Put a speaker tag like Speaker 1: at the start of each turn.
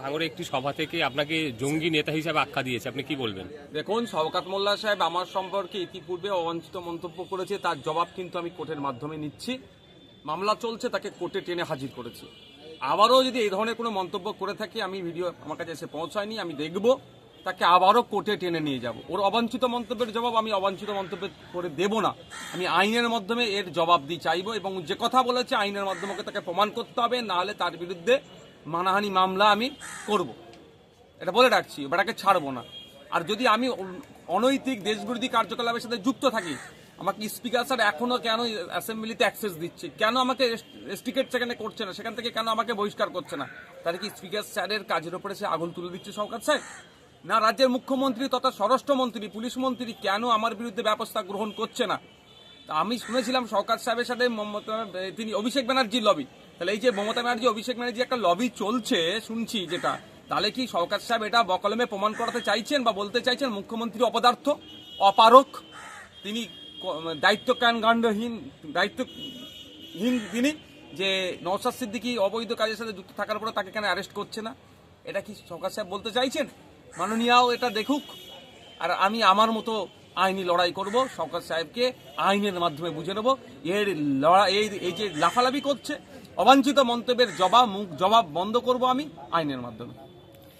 Speaker 1: ভাঙড়ে একটি সভা থেকে আপনাকে জঙ্গি নেতা হিসাবে আখ্যা দিয়েছে, আপনি কি বলবেন?
Speaker 2: দেখুন, শওকাত মোল্লা সাহেব আমার সম্পর্কে ইতিপূর্বে অবাঞ্ছিত মন্তব্য করেছে, তার জবাব কিন্তু আমি কোর্টের মাধ্যমে নিচ্ছি। মামলা চলছে, তাকে কোর্টে টেনে হাজির করেছি। আবারও যদি এই ধরনের কোনো মন্তব্য করে থাকি, আমি ভিডিও আমার কাছে এসে পৌঁছায়নি, আমি দেখব, তাকে আবারও কোর্টে টেনে নিয়ে যাব। ওর অবাঞ্ছিত মন্তব্যের জবাব আমি অবাঞ্ছিত মন্তব্য করে দেব না। আমি আইনের মাধ্যমে এর জবাব দিয়ে চাইব এবং যে কথা বলেছে, আইনের মাধ্যমে তাকে প্রমাণ করতে হবে, না হলে তার বিরুদ্ধে মানহানি মামলা আমি করব। এটা বলে ডাকছি বেটাকে ছাড়বো না। আর যদি আমি অন- অনৈতিক দেশবিরোধী কার্যকলাপের সাথে যুক্ত থাকি, আমাকে স্পিকার স্যার এখনও কেন অ্যাসেম্বলিতে অ্যাক্সেস দিচ্ছে? কেন আমাকে টিকিট সেখানে করছে না? সেখান থেকে কেন আমাকে বহিষ্কার করছে না? তাহলে কি স্পিকার স্যারের কাজের ওপরে সে আগুন তুলে দিচ্ছে সরকার স্যার? না রাজ্যের মুখ্যমন্ত্রী তথা স্বরাষ্ট্রমন্ত্রী, পুলিশ মন্ত্রী কেন আমার বিরুদ্ধে ব্যবস্থা গ্রহণ করছে না? আমি শুনেছিলাম সরকার সাহেবের সাথে তিনি অভিষেক ব্যানার্জির লবি তাহলে এই যে মমতা ব্যানার্জি, অভিষেক ব্যানার্জি একটা লবি চলছে, শুনছি যেটা। তাহলে কি সরকার সাহেব এটা বকলমে প্রমাণ করাতে চাইছেন বা বলতে চাইছেন মুখ্যমন্ত্রী অপদার্থ? অপারক? তিনি দায়িত্ব কাণ্ডহীন দায়িত্বহীন তিনি, যে নওশাদ সিদ্দিকী অবৈধ কাজের সাথে যুক্ত থাকার পরে তাকে কেন অ্যারেস্ট করছে না? এটা কি সরকার সাহেব বলতে চাইছেন? মাননীয়াও এটা দেখুক। আর আমি আমার মতো আইনি লড়াই করব, সরকার সাহেবকে আইনের মাধ্যমে বুঝে নেব। এর লড়াই এই যে লাফালাফি করছে অবাঞ্ছিত মন্তব্যের জবাব মুখ জবাব বন্ধ করব আমি আইনের মাধ্যমে।